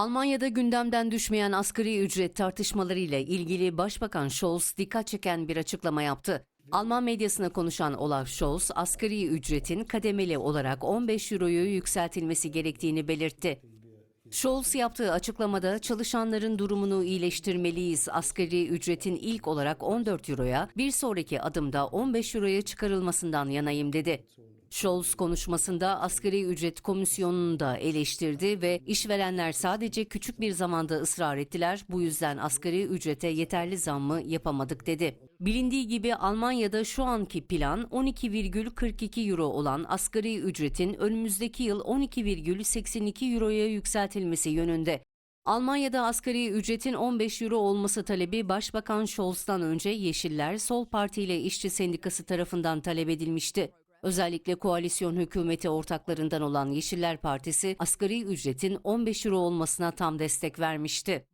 Almanya'da gündemden düşmeyen asgari ücret tartışmalarıyla ilgili Başbakan Scholz dikkat çeken bir açıklama yaptı. Alman medyasına konuşan Olaf Scholz, asgari ücretin kademeli olarak 15 euroyu yükseltilmesi gerektiğini belirtti. Scholz yaptığı açıklamada çalışanların durumunu iyileştirmeliyiz. Asgari ücretin ilk olarak 14 euroya, bir sonraki adımda 15 euroya çıkarılmasından yanayım dedi. Scholz konuşmasında asgari ücret komisyonunu da eleştirdi ve işverenler sadece küçük bir zamanda ısrar ettiler. Bu yüzden asgari ücrete yeterli zammı yapamadık dedi. Bilindiği gibi Almanya'da şu anki plan 12,42 euro olan asgari ücretin önümüzdeki yıl 12,82 euroya yükseltilmesi yönünde. Almanya'da asgari ücretin 15 euro olması talebi Başbakan Scholz'tan önce Yeşiller, Sol Parti ile İşçi Sendikası tarafından talep edilmişti. Özellikle koalisyon hükümeti ortaklarından olan Yeşiller Partisi asgari ücretin 15 euro olmasına tam destek vermişti.